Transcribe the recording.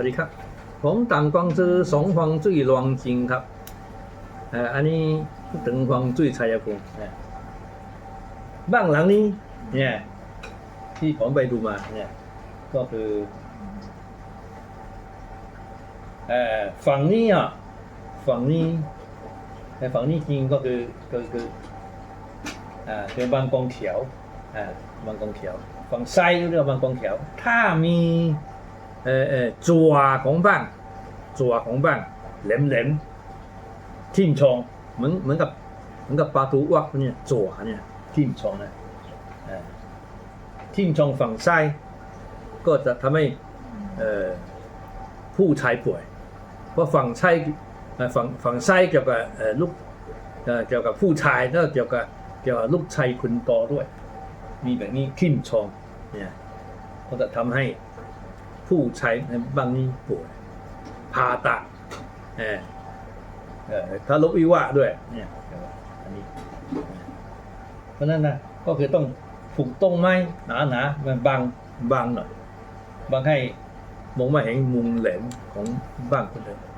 วัสดีครับ ผมต่างกวางซื้อสองฟองจุ้ยรวงจริงครับเอ่ออันนี้ถึงฟองจุ้ยชัยภูมิบ้านหลังนี้เนี่ยที่ผมไปดูมาเนี่ยก็คือเออฝั่งนี้อะฝั่งนี้แต่ฝั่งนี้จริงก็คือก็คืออ่าเป็นบางกองเขียวอ่าบางกองเขียวฝั่งซ้ายเรียกว่าบางกองเขียว ถ้ามี เออเออจัวของบ้านจัวของบ้านแหลมแหลมทิ่มชองเหมือนเหมือนกับเหมือนกับปลาทูวักเนี่ยจัวเนี่ยทิ่มชองนะเออทิ่มชองฝั่งซ้ายก็จะทำให้เออผู้ชายป่วย เพราะฝั่งซ้ายฝั่งฝั่งซ้ายเกี่ยวกับเออลูกเออเกี่ยวกับผู้ชายแล้วเกี่ยวกับเกี่ยวกับลูกชายคุณโตด้วย มีแบบนี้ทิ่มชองเนี่ยก็จะทำให้ ผู้ใช้ในบางนี้ป่วยผ่าตัดเออเออถ้าลบวิวะด้วย เนี่ยอันนี้เพราะฉะนั้นนะก็คือต้องผูกต้งไม้หนาหนาๆมันบางบางหน่อยบางให้มองมาเห็นมุมแหลมของบ้านคนเดิมครับ